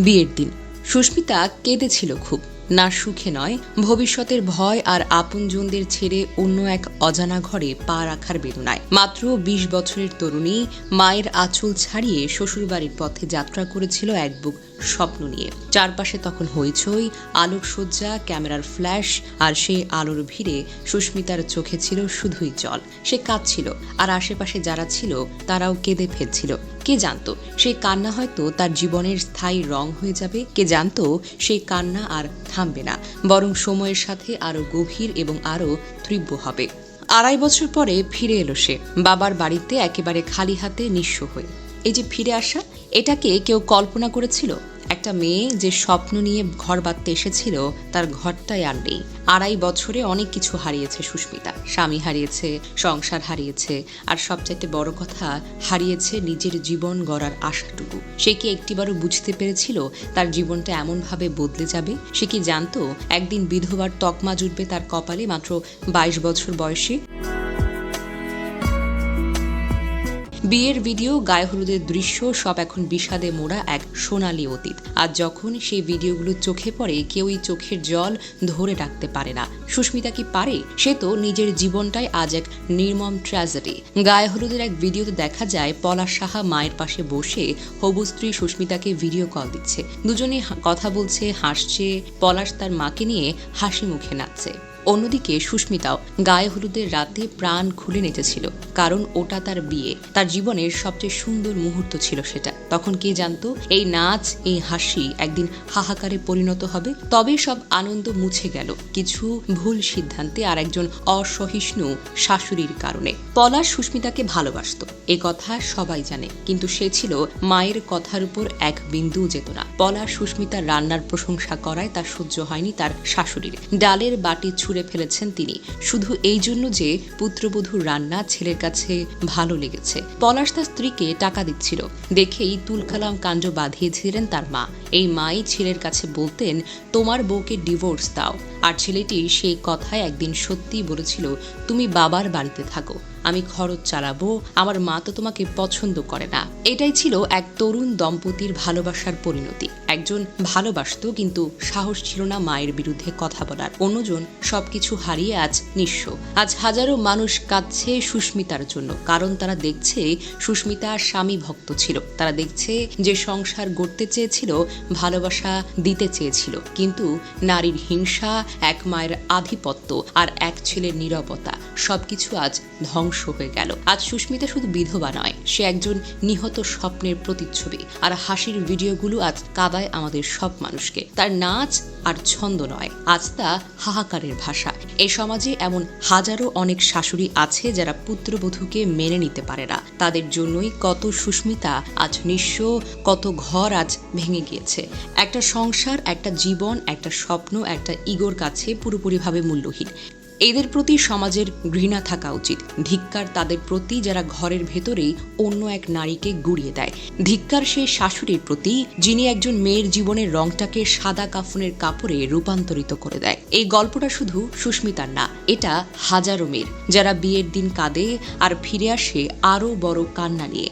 বিয়ের দিন। সুস্মিতা কেঁদেছিল খুব। না সুখে নয়, ভবিষ্যতের ভয় আর আপনজনদের ছেড়ে অন্য এক অজানা ঘরে পা রাখার বেদনায়। মাত্র বিশ বছরের তরুণী, মায়ের আঁচল ছাড়িয়ে শ্বশুরবাড়ির পথে যাত্রা করেছিল এক বুক স্বপ্ন নিয়ে। চারপাশে তখন হইচই আলোকসজ্জা ক্যামেরার ফ্ল্যাশ আর সেই আলোর ভিড়ে সুস্মিতার চোখে ছিল শুধুই জল। সে কাঁদছিল, আর আশেপাশে যারা ছিল তারাও কেঁদে ফেলছিল। কে জানতো? সেই কান্না হয়তো তার জীবনের স্থায়ী রং হয়ে যাবে। কে জানতো সেই কান্না আর থামবে না। বরং সময়ের সাথে আরও গভীর এবং আরও তীব্র হবে। আড়াই বছর পরে ফিরে এলো সে, বাবার বাড়িতে একেবারে খালি হাতে নিঃস্ব হয়ে। এই যে ফিরে আসা, এটাকে কেউ কল্পনা করেছিল? একটা মেয়ে যে স্বপ্ন নিয়ে ঘর বাঁধতে এসেছিল, তার ঘরটাই আর নেই। আড়াই বছরে অনেক কিছু হারিয়েছে সুস্মিতা। স্বামী হারিয়েছে, সংসার হারিয়েছে, আর সবচাইতে বড় কথা, হারিয়েছে নিজের জীবন গড়ার আশাটুকু। সে কি একটিবারও বুঝতে পেরেছিল তার জীবনটা এমনভাবে বদলে যাবে? সে কি জানতো একদিন বিধবার তকমা জুটবে তার কপালে মাত্র বাইশ বছর বয়সে? বিয়ের ভিডিও, গায়ে হলুদের দৃশ্য, সব এখন বিষাদে মোড়া এক সোনালী অতীত। আর যখন সেই ভিডিওগুলো চোখে পড়ে, কেউই চোখের জল ধরে রাখতে পারে না। সুস্মিতা কি পারে? সে তো নিজের জীবনটাই আজ এক নির্মম ট্র্যাজেডি গায়ে হলুদের এক ভিডিওতে দেখা যায়, পলাশ সাহা মায়ের পাশে বসে হবু স্ত্রী সুস্মিতাকে ভিডিও কল দিচ্ছে। দুজনে কথা বলছে, হাসছে, পলাশ তার মাকে নিয়ে হাসি মুখে নাচছে। অন্যদিকে সুস্মিতাও গায়ে হলুদের রাতে প্রাণ খুলে নেচেছিল, কারণ ওটা তার বিয়ে। তার জীবনের সবচেয়ে সুন্দর মুহূর্ত ছিল সেটা। তখন কে জানতো? এই নাচ, এই হাসি একদিন হাহাকারে পরিণত হবে। তবে সব আনন্দ মুছে গেল। কিছু ভুল সিদ্ধান্তে আর একজন অসহিষ্ণু শাশুড়ির কারণে। পলাশ সুস্মিতাকে ভালোবাসতো। এ কথা সবাই জানে। কিন্তু সে ছিল মায়ের কথার উপর এক বিন্দু যেত না। পলাশ সুস্মিতার রান্নার প্রশংসা করায় তার সহ্য হয়নি তার শাশুড়ির। ডালের বাটি ছুঁড়ে ফেলেছেন তিনি। শুধু এই জন্য যে পুত্রবধূর রান্না ছেলের কাছে ভালো লেগেছে। পলাশ তার স্ত্রীকে টাকা দিচ্ছিল। দেখেই তুলকালাম কাণ্ড বাঁধিয়েছিলেন তার মা। এই মাই ছেলের কাছে বলতেন, তোমার বউকে ডিভোর্স দাও। আর ছেলেটি সেই কথায় একদিন সত্যি বলেছিল, তুমি বাবার বাড়িতে থাকো। আমি খরচ চালাবো, আমার মা তো তোমাকে পছন্দ করে না। এটাই ছিল এক তরুণ দম্পতির ভালোবাসার পরিণতি। একজন ভালোবাসতো, কিন্তু সাহস ছিল না মায়ের বিরুদ্ধে কথা বলার। অন্যজন সবকিছু হারিয়ে আজ নিঃস্ব। আজ হাজারো মানুষ কাঁদছে সুস্মিতার জন্য, কারণ তারা দেখছে সুস্মিতা স্বামী ভক্ত ছিল। তারা দেখছে যে সংসার গড়তে চেয়েছিল, ভালোবাসা দিতে চেয়েছিল। কিন্তু নারীর হিংসা, এক মায়ের আধিপত্য আর এক ছেলের নীরবতা, সবকিছু আজ ধ্বংস হয়ে গেল। আজ সুস্মিতা শুধু বিধবা নয়, সে একজন নিহত স্বপ্নের প্রতিচ্ছবি। আর হাসির ভিডিওগুলো আজ কাদায় আমাদের সব মানুষকে। তার নাচ আর ছন্দ নয়, আজ তা হাহাকারের ভাষা। এই সমাজে এমন হাজারো অনেক শাশুড়ি আছে যারা পুত্রবধূকে মেনে নিতে পারে না। তাদের জন্যই কত সুস্মিতা, আজ নিঃস্ব, কত ঘর আজ ভেঙে গিয়েছে। একটা সংসার, একটা জীবন, একটা স্বপ্ন, একটা ইগোর কাছে পুরোপুরিভাবে মূল্যহীন। এদের প্রতি সমাজের ঘৃণা থাকা উচিত। ধিক্কার তাদের প্রতি যারা ঘরের ভেতরেই অন্য এক নারীকে গুড়িয়ে দেয়। ধিক্কার সেই শাশুড়ির প্রতি, যিনি একজন মেয়ের জীবনের রংটাকে সাদা কাফনের কাপড়ে রূপান্তরিত করে দেয়। এই গল্পটা শুধু সুস্মিতার না, এটা হাজারো মেয়ের। যারা বিয়ের দিন কাঁদে আর ফিরে আসে আরও বড় কান্না নিয়ে।